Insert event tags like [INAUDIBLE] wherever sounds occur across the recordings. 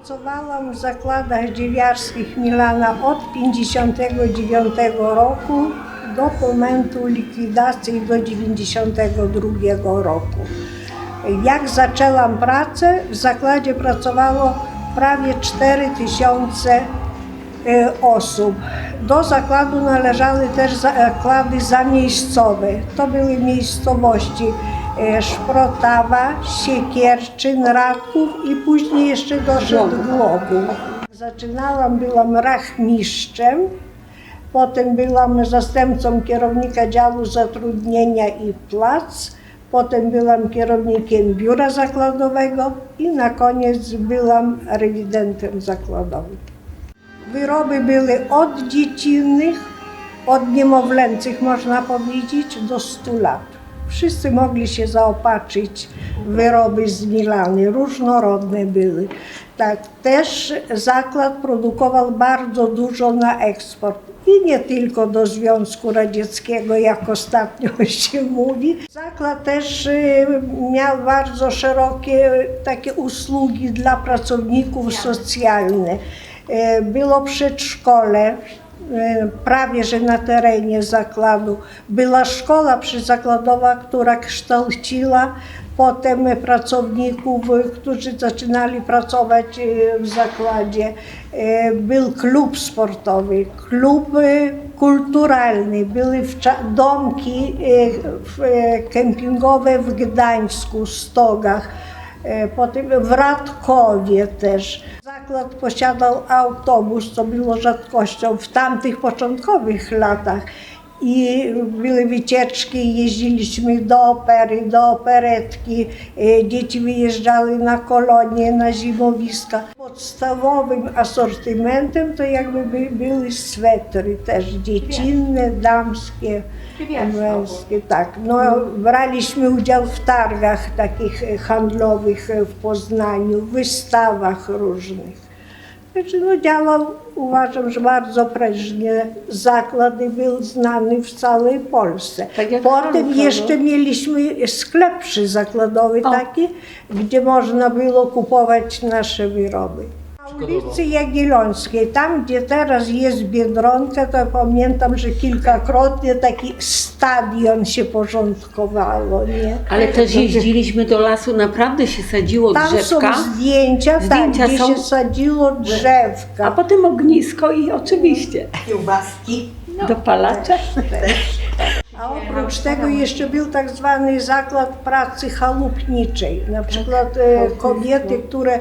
Pracowałam w zakładach dziewiarskich Milana od 59 roku do momentu likwidacji do 92 roku. Jak zaczęłam pracę, w zakładzie pracowało prawie 4 tysiące e, osób. Do zakładu należały też zakłady zamiejscowe. To były miejscowości e, Szprotawa, Siekierczyn, Radków i później jeszcze doszedł Głogów. Zaczynałam, byłam rachmistrzem, potem byłam zastępcą kierownika działu zatrudnienia i plac, potem byłam kierownikiem biura zakładowego i na koniec byłam rewidentem zakładowym. Wyroby były od dziecinnych, od niemowlęcych można powiedzieć, do 100 lat. Wszyscy mogli się zaopatrzyć w wyroby z Milany, różnorodne były. Tak, też zakład produkował bardzo dużo na eksport i nie tylko do Związku Radzieckiego, jak ostatnio [LAUGHS] się mówi. Zakład też y, miał bardzo szerokie takie usługi dla pracowników socjalne. E, Było przedszkole, prawie że na terenie zakładu. Była szkoła przyzakładowa, która kształciła potem pracowników, e, którzy zaczynali pracować e, w zakładzie. E, Był klub sportowy, klub e, kulturalny, były domki e, e, kempingowe w Gdańsku, Stogach. E, Potem w Radkowie też. Zakład posiadał autobus, co było rzadkością w tamtych początkowych latach. I były wycieczki, jeździliśmy do opery, do operetki. E, Dzieci wyjeżdżały na kolonie, na zimowiska. Podstawowym asortymentem to jakby by, były swetry też dziecinne, damskie, męskie. Tak, no braliśmy udział w targach takich e, handlowych e, w Poznaniu, w wystawach Znaczy, no działał, uważam, że bardzo prężnie. Zakład był znany w całej Polsce. Tak jak Potem jeszcze mieliśmy sklep przyzakładowy O. taki, gdzie można było kupować nasze wyroby. Na ulicy Jagiellońskiej, tam gdzie teraz jest Biedronka, to pamiętam, że kilkakrotnie taki stadion się porządkowało, nie? Ale też jeździliśmy do lasu, naprawdę się sadziło Tam drzewka, są zdjęcia, Zdjęcia tam, gdzie są- się sadziło drzewka. a potem ognisko i oczywiście kiełbaski. dopalacze. A oprócz tego jeszcze był tak zwany zakład pracy chalupniczej. Na przykład e, kobiety, które e,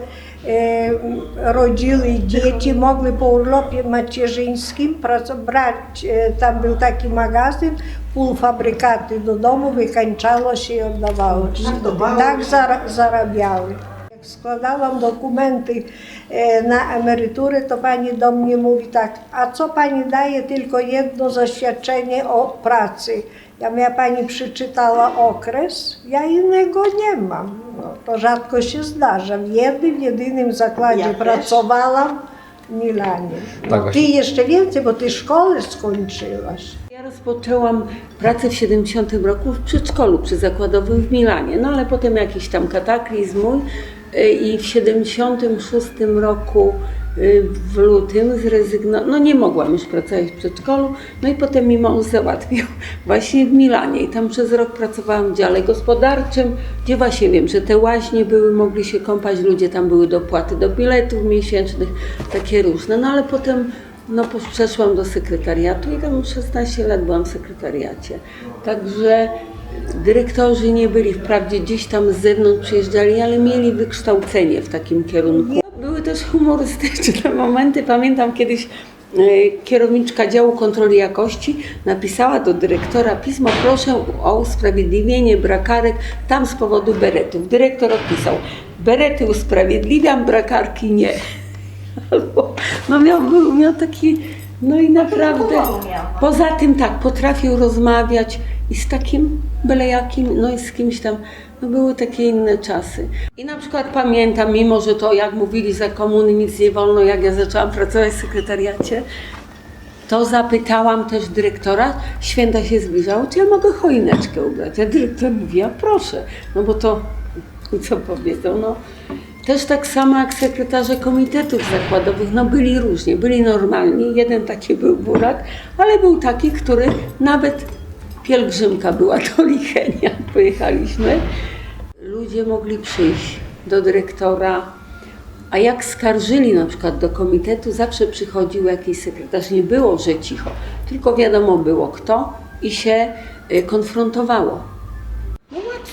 rodziły dzieci, mogły po urlopie macierzyńskim brać, e, tam był taki magazyn, półfabrykaty do domu, wykańczało się i oddawało. Tak zara- zarabiały. Składałam dokumenty e, na emeryturę, to pani do mnie mówi tak, a co pani daje tylko jedno zaświadczenie o pracy? Ja mówię, pani przeczytała okres, ja innego nie mam. No, to rzadko się zdarza. W jednym, jedynym zakładzie Ja pracowałam w Milanie. Tak No, ty jeszcze więcej, bo ty szkołę skończyłaś. Ja rozpoczęłam pracę w 70 roku w przedszkolu przyzakładowym w Milanie, no ale potem jakiś tam kataklizm mój i w 76 roku y, w lutym zrezygnowałam, no nie mogłam już pracować w przedszkolu, no i potem mi mąż załatwił [LAUGHS] właśnie w Milanie. I tam przez rok pracowałam w dziale gospodarczym, gdzie właśnie wiem, że te łaźnie były, mogli się kąpać ludzie, tam były dopłaty do biletów miesięcznych, takie różne, no ale potem no przeszłam do sekretariatu i tam 16 lat byłam w sekretariacie. Także dyrektorzy nie byli wprawdzie gdzieś tam z zewnątrz przyjeżdżali, ale mieli wykształcenie w takim kierunku. Były też humorystyczne [LAUGHS] momenty. Pamiętam kiedyś e, kierowniczka działu kontroli jakości napisała do dyrektora pismo, proszę o usprawiedliwienie brakarek tam z powodu beretów. Dyrektor odpisał, berety usprawiedliwiam, brakarki nie. Albo, no miał, miał taki, no i naprawdę, poza tym tak, potrafił rozmawiać i z takim byle jakim, no i z kimś tam, no były takie inne czasy. I na przykład pamiętam, mimo że to jak mówili za komuny nic nie wolno, jak ja zaczęłam pracować w sekretariacie, to zapytałam też dyrektora, święta się zbliżało, czy ja mogę choineczkę ubrać? A dyrektor mówi, a proszę, no bo to, co powiedzą, no Też tak samo jak sekretarze komitetów zakładowych, no byli różnie, byli normalni. Jeden taki był burak, ale był taki, który nawet pielgrzymka była do Lichenia, [LAUGHS] pojechaliśmy. Ludzie mogli przyjść do dyrektora, a jak skarżyli na przykład do komitetu, zawsze przychodził jakiś sekretarz. Nie było, że cicho, tylko wiadomo było kto i się y, konfrontowało.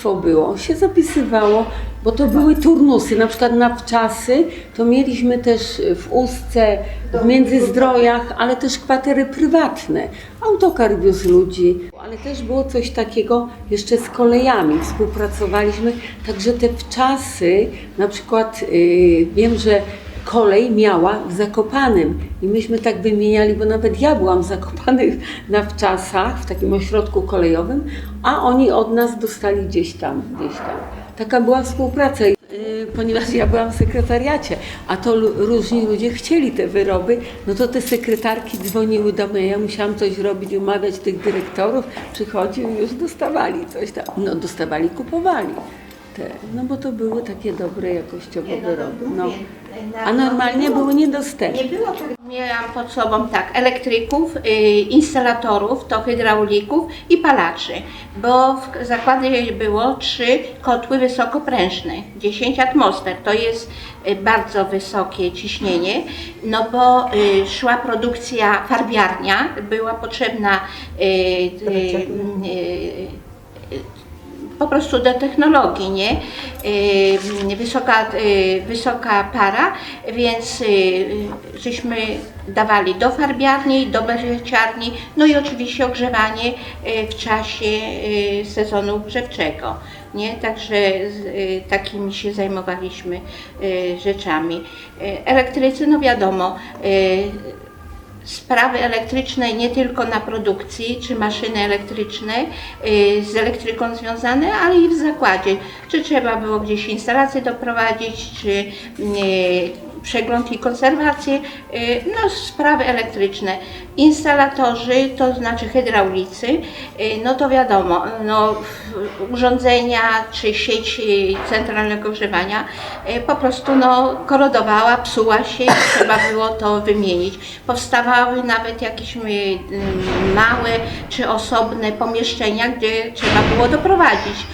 Łatwo było, się zapisywało, bo to były turnusy, na przykład na wczasy to mieliśmy też w Ustce, w Międzyzdrojach, ale też kwatery prywatne. Autokar wiózł ludzi, ale też było coś takiego jeszcze z kolejami, współpracowaliśmy, także te wczasy, na przykład yy, wiem, że kolej miała w Zakopanym i myśmy tak wymieniali, bo nawet ja byłam Zakopanych na wczasach, w takim ośrodku kolejowym, a oni od nas dostali gdzieś tam, gdzieś tam. Taka była współpraca, Yy, ponieważ ja byłam w sekretariacie, a to różni ludzie chcieli te wyroby, no to te sekretarki dzwoniły do mnie, ja musiałam coś robić, umawiać tych dyrektorów, przychodził i już dostawali coś tam, no dostawali, kupowali. Te, no bo to były takie dobre jakościowo wyroby. No. A normalnie były niedostępne. Nie było tak. Miałam pod sobą tak, elektryków, y, instalatorów, to hydraulików i palaczy, bo w zakładzie było trzy kotły wysokoprężne, 10 atmosfer, to jest y, bardzo wysokie ciśnienie, no bo y, szła produkcja farbiarnia, była potrzebna y, y, y, po prostu do technologii, nie? Wysoka, yy, wysoka para, więc yy, żeśmy dawali do farbiarni, do bezieciarni, no i oczywiście ogrzewanie w czasie sezonu grzewczego. Nie? Także takimi się zajmowaliśmy rzeczami. Elektrycy, no wiadomo, sprawy elektryczne nie tylko na produkcji, czy maszyny elektryczne y, z elektryką związane, ale i w zakładzie. Czy trzeba było gdzieś instalację doprowadzić, czy y, przegląd i konserwację, y, no sprawy elektryczne. Instalatorzy, to znaczy hydraulicy, y, no to wiadomo, no, urządzenia czy sieć y, centralnego ogrzewania po prostu no, korodowała, psuła się trzeba było to wymienić. Powstawały nawet jakieś małe czy osobne pomieszczenia, gdzie trzeba było doprowadzić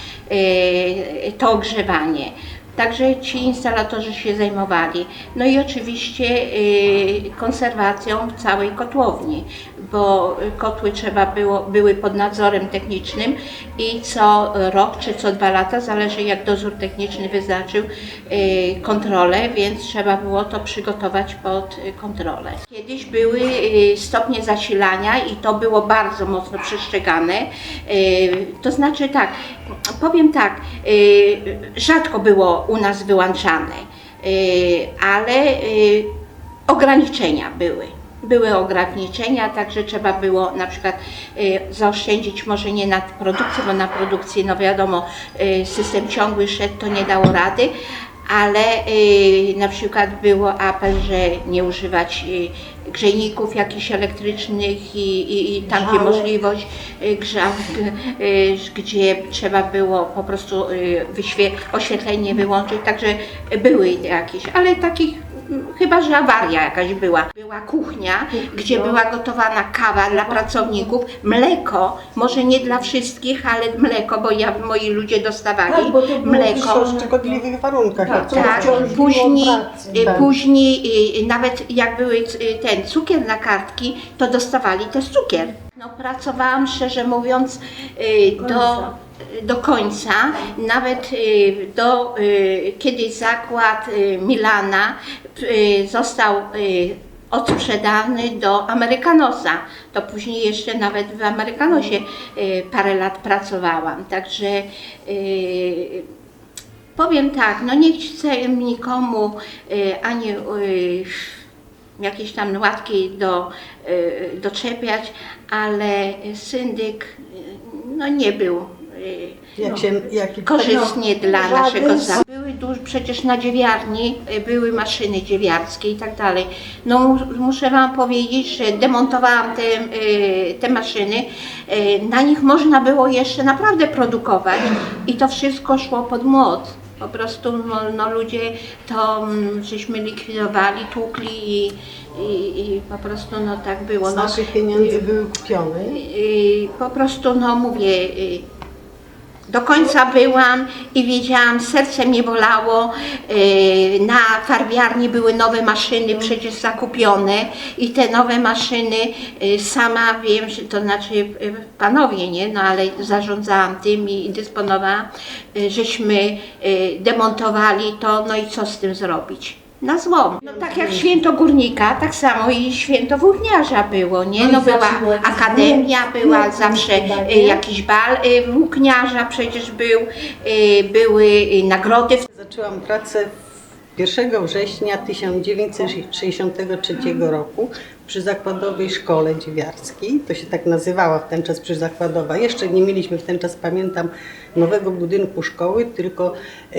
to ogrzewanie. Także ci instalatorzy się zajmowali. No i oczywiście y, konserwacją całej kotłowni, bo kotły trzeba było, były pod nadzorem technicznym i co rok czy co dwa lata, zależy jak dozór techniczny wyznaczył y, kontrolę, więc trzeba było to przygotować pod kontrolę. Kiedyś były y, stopnie zasilania i to było bardzo mocno przestrzegane. To znaczy tak, powiem tak, rzadko było u nas wyłączane, y, ale y, ograniczenia były. Były ograniczenia, także trzeba było na przykład y, zaoszczędzić może nie na produkcji, bo na produkcji, no wiadomo, system ciągły szedł, to nie dało rady, ale y, na przykład było apel, że nie używać y, grzejników jakichś elektrycznych i, i, i tam gdzie możliwość y, grzałek, y, gdzie trzeba było po prostu y, wyświe, oświetlenie wyłączyć, także były jakieś, ale takich Chyba, że awaria jakaś była. Była kuchnia, gdzie była gotowana kawa dla pracowników, mleko, może nie dla wszystkich, ale mleko, bo ja, moi ludzie dostawali Tak, bo to mleko. w szkodliwych warunkach. Tak, Tak, później, pracę. y, Tak. później y, nawet jak były y, ten cukier na kartki, to dostawali też cukier. No, pracowałam szczerze mówiąc do, do końca, nawet y, do y, kiedy zakład y, Milana został odsprzedany do Amerykanosa. To później jeszcze nawet w Amerykanosie parę lat pracowałam. Także Powiem tak, no nie chcę nikomu ani jakieś tam łatki do, doczepiać, ale syndyk no nie był y, Jak się, jak, korzystnie dla żaden naszego z- zakładu. Były duż, przecież na dziewiarni y, były maszyny dziewiarskie i tak dalej. No mu- muszę Wam powiedzieć, że demontowałam te, y, te maszyny. Na nich można było jeszcze naprawdę produkować i to wszystko szło pod młot. Po prostu no, no ludzie to mm, żeśmy likwidowali, tłukli i, i, i po prostu no tak było. Z No, naszych pieniędzy były kupione. po prostu, no mówię, do końca byłam i wiedziałam, serce mnie bolało. y, Na farbiarni były nowe maszyny przecież zakupione i te nowe maszyny y, sama wiem, to znaczy y, panowie, nie? No ale zarządzałam tym i dysponowałam, żeśmy demontowali to, no i co z tym zrobić? Na złom. No tak jak święto górnika, tak samo i święto włókniarza było, nie? No była akademia, była zawsze y, jakiś bal y, włókniarza przecież był, y, były y, nagrody. Zaczęłam pracę 1 września 1963 roku przy zakładowej szkole dziewiarskiej. To się tak nazywała w ten czas przyzakładowa. Jeszcze nie mieliśmy w ten czas, pamiętam, nowego budynku szkoły, tylko e,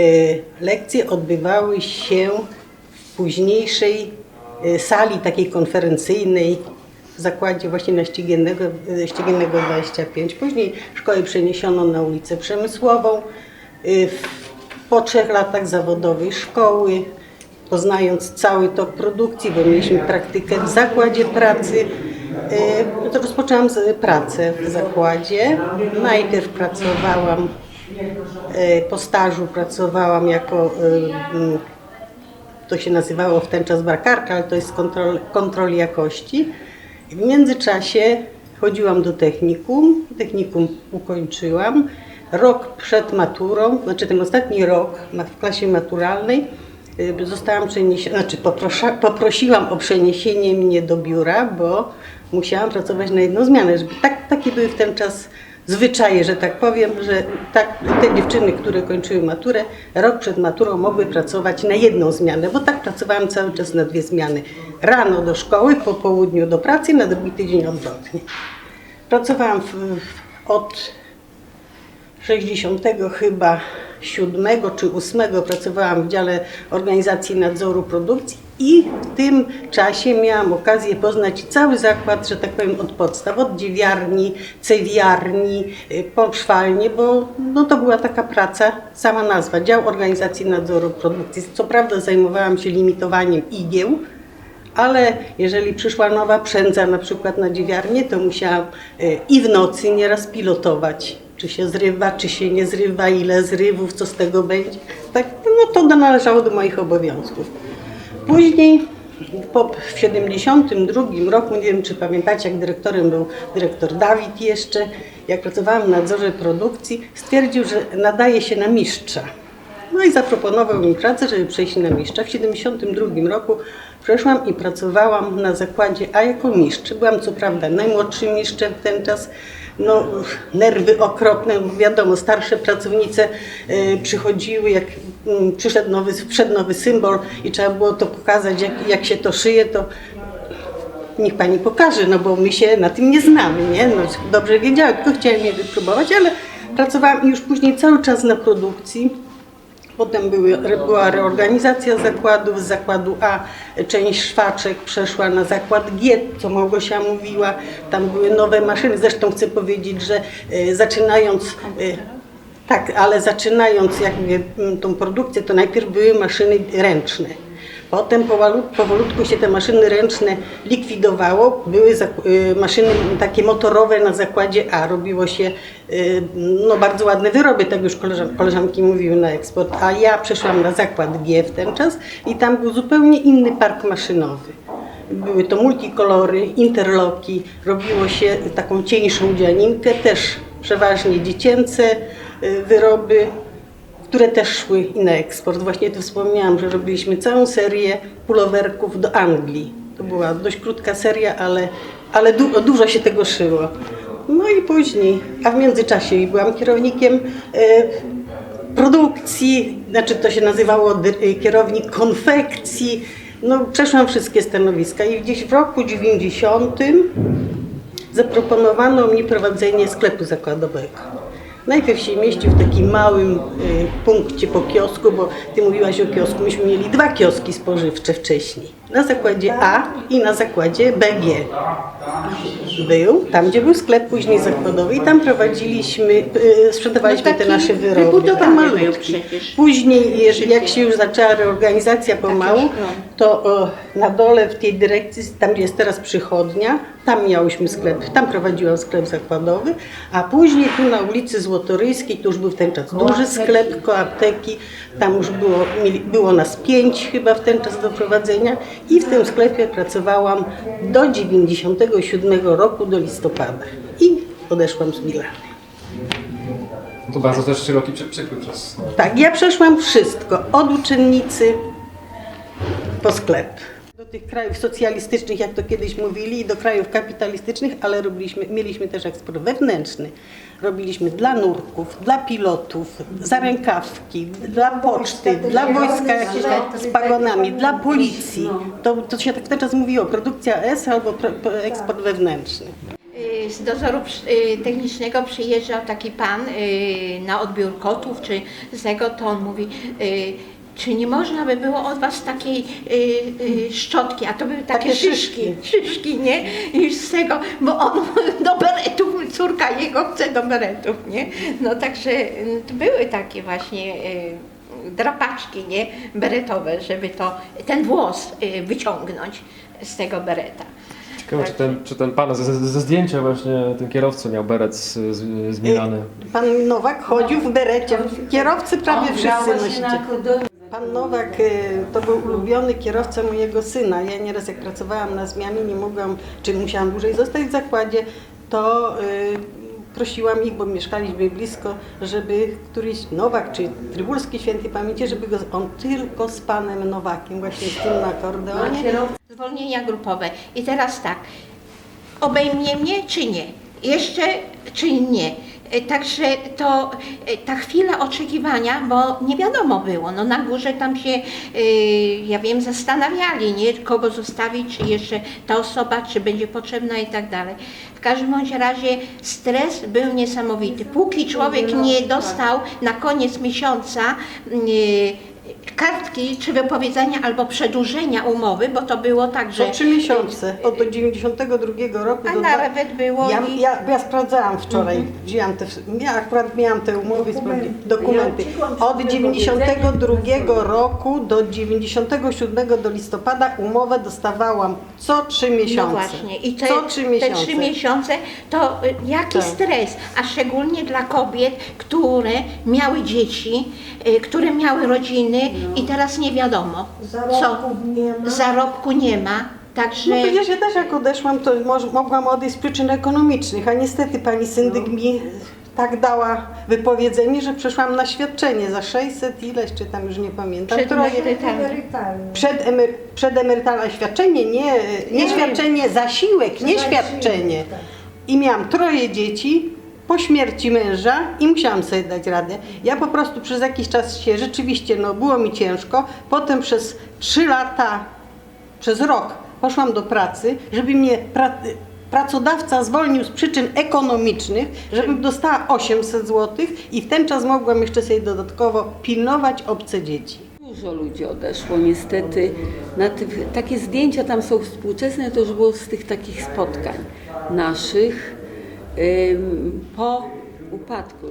lekcje odbywały się późniejszej e, sali takiej konferencyjnej w zakładzie właśnie na Ścigiennego, e, Ścigiennego 25. Później szkołę przeniesiono na ulicę Przemysłową. Y, Po trzech latach zawodowej szkoły, poznając cały tok produkcji, bo mieliśmy praktykę w zakładzie pracy, y, no to rozpoczęłam pracę w zakładzie. Najpierw pracowałam, y, po stażu pracowałam jako, y, to się nazywało w ten czas brakarka, ale to jest kontrol, kontrol jakości. W międzyczasie chodziłam do technikum, technikum ukończyłam. Rok przed maturą, znaczy ten ostatni rok w klasie maturalnej, y, zostałam przeniesiona, znaczy poprosza, poprosiłam o przeniesienie mnie do biura, bo musiałam pracować na jedną zmianę, żeby tak, takie były w ten czas zwyczaje, że tak powiem, że tak, te dziewczyny, które kończyły maturę, rok przed maturą mogły pracować na jedną zmianę, bo tak pracowałam cały czas na dwie zmiany. Rano do szkoły, po południu do pracy, na drugi tydzień odwrotnie. Pracowałam w, w, od 60 chyba 7 czy 8 pracowałam w dziale organizacji nadzoru produkcji i w tym czasie miałam okazję poznać cały zakład, że tak powiem od podstaw, od dziewiarni, cewiarni, y, po szwalnie, bo no to była taka praca, sama nazwa, dział organizacji nadzoru produkcji. Co prawda zajmowałam się limitowaniem igieł, ale jeżeli przyszła nowa przędza na przykład na dziewiarnię, to musiałam y, i w nocy nieraz pilotować, czy się zrywa, czy się nie zrywa, ile zrywów, co z tego będzie. Tak, no to należało do moich obowiązków. Później po, w 72 roku, nie wiem czy pamiętacie, jak dyrektorem był dyrektor Dawid jeszcze, jak pracowałam w nadzorze produkcji, stwierdził, że nadaje się na mistrza. No i zaproponował mi pracę, żeby przejść na mistrza. W 72 roku przeszłam i pracowałam na zakładzie A jako mistrz. Byłam co prawda najmłodszym mistrzem w ten czas. No, nerwy okropne, wiadomo, starsze pracownice y, przychodziły, jak mm, przyszedł nowy, nowy symbol i trzeba było to pokazać, jak, jak się to szyje, to niech pani pokaże, no bo my się na tym nie znamy, nie? No, dobrze wiedziałam, tylko chciałam je wypróbować, ale pracowałam już później cały czas na produkcji. Potem były, była reorganizacja zakładów. Z zakładu A część szwaczek przeszła na zakład G, co Małgosia mówiła. Tam były nowe maszyny. Zresztą chcę powiedzieć, że e, zaczynając e, tak, ale zaczynając jakby mm, tą produkcję, to najpierw były maszyny ręczne. Potem powolutku, się te maszyny ręczne likwidowało. Były y, maszyny takie motorowe na zakładzie A. Robiło się y, no, bardzo ładne wyroby, tak już koleżan- koleżanki mówiły na eksport. A ja przeszłam na zakład G w ten czas i tam był zupełnie inny park maszynowy. Były to multikolory, interloki, robiło się taką cieńszą dzianinkę, też przeważnie dziecięce y, wyroby, które też szły i na eksport. Właśnie tu wspomniałam, że robiliśmy całą serię pulowerków do Anglii. To była dość krótka seria, ale, ale du dużo się tego szyło. No i później, a w międzyczasie byłam kierownikiem e, produkcji, znaczy to się nazywało e, kierownik konfekcji. No, przeszłam wszystkie stanowiska i gdzieś w roku 90 zaproponowano mi prowadzenie sklepu zakładowego. Najpierw się mieścił w takim małym y, punkcie po kiosku, bo ty mówiłaś o kiosku, myśmy mieli dwa kioski spożywcze wcześniej. Na zakładzie A i na zakładzie BG. Był, tam gdzie był sklep później zakładowy i tam prowadziliśmy, y, sprzedawaliśmy No te taki nasze wyroby. wybudowany Tam był malutki. przecież. Później, jeż- jak się już zaczęła reorganizacja pomału, no. to o, na dole w tej dyrekcji, tam gdzie jest teraz przychodnia, tam miałyśmy sklep, tam prowadziłam sklep zakładowy, a później tu na ulicy Złotoryjskiej, to już był w ten czas duży sklep, koło apteki, tam już było, było nas pięć chyba w ten czas do prowadzenia i w tym sklepie pracowałam do 97 roku, do listopada i odeszłam z Milany. To bardzo też szeroki przykład czas. Tak, ja przeszłam wszystko, od uczennicy po sklep. Tych krajów socjalistycznych, jak to kiedyś mówili, i do krajów kapitalistycznych, ale robiliśmy, mieliśmy też eksport wewnętrzny. Robiliśmy dla nurków, dla pilotów, za rękawki, dla poczty, dla wojska jakieś z pagonami, dla policji. To, to się tak czas mówiło, produkcja S albo eksport wewnętrzny. Z dozoru y, technicznego przyjeżdżał taki pan y, na odbiór kotów, czy z tego, to on mówi, y, czy nie można by było od was takiej y, y, szczotki, a to były takie, Takie szyszki, szyszki, nie? I z tego, bo on do beretów, córka jego chce do beretów, nie? No także y, to były takie właśnie y, drapaczki, nie? Beretowe, żeby to, ten włos y, wyciągnąć z tego bereta. Ciekawe, czy ten, czy ten pan ze, ze zdjęcia właśnie, ten kierowca miał beret z, z, Milany. Pan Nowak chodził w berecie, kierowcy prawie wszyscy akordeonie. Pan Nowak y, to był ulubiony kierowca mojego syna. Ja nieraz jak pracowałam na zmianie, nie mogłam, czy musiałam dłużej zostać w zakładzie, to y, prosiłam ich, bo mieszkaliśmy blisko, żeby któryś Nowak, czy Trybulski Świętej Pamięci, żeby go, on tylko z panem Nowakiem, właśnie z tym akordeonie. Zwolnienia grupowe. I teraz tak, obejmie mnie czy nie? Jeszcze czy nie? E, Także to e, ta chwila oczekiwania, bo nie wiadomo było, no na górze tam się, e, ja wiem, zastanawiali, nie, kogo zostawić, czy jeszcze ta osoba, czy będzie potrzebna i tak dalej. W każdym bądź razie stres był niesamowity. Póki człowiek nie dostał na koniec miesiąca e, kartki czy wypowiedzenia albo przedłużenia umowy, bo to było tak, że To trzy miesiące, od do 92 roku a do dwa- nawet było Ja, i ja, ja sprawdzałam wczoraj, wzięłam te, ja akurat miałam te umowy, dokumenty. dokumenty. Od 92 roku do 97 do listopada umowę dostawałam co trzy miesiące. No właśnie, i te, co trzy te miesiące. trzy miesiące to y, jaki Tak. stres, a szczególnie dla kobiet, które miały dzieci, y, które miały rodziny i teraz nie wiadomo, co nie ma. zarobku nie ma, także No przecież ja też jak odeszłam, to mogłam odejść z przyczyn ekonomicznych, a niestety pani syndyk mi tak dała wypowiedzenie, że przeszłam na świadczenie za 600 ileś, czy tam już nie pamiętam. Przedemerytalne. Emerytalny. Przed, przedemerytalne świadczenie, nie, nie świadczenie, zasiłek, nie Zasiłek, świadczenie. tak. I miałam troje dzieci po śmierci męża i musiałam sobie dać radę. Ja po prostu przez jakiś czas się rzeczywiście, no było mi ciężko. Potem przez trzy lata, przez rok poszłam do pracy, żeby mnie pra, pracodawca zwolnił z przyczyn ekonomicznych, żebym dostała 800 zł i w ten czas mogłam jeszcze sobie dodatkowo pilnować obce dzieci. Dużo ludzi odeszło niestety. Na tych, takie zdjęcia tam są współczesne, to już było z tych takich spotkań naszych po upadku.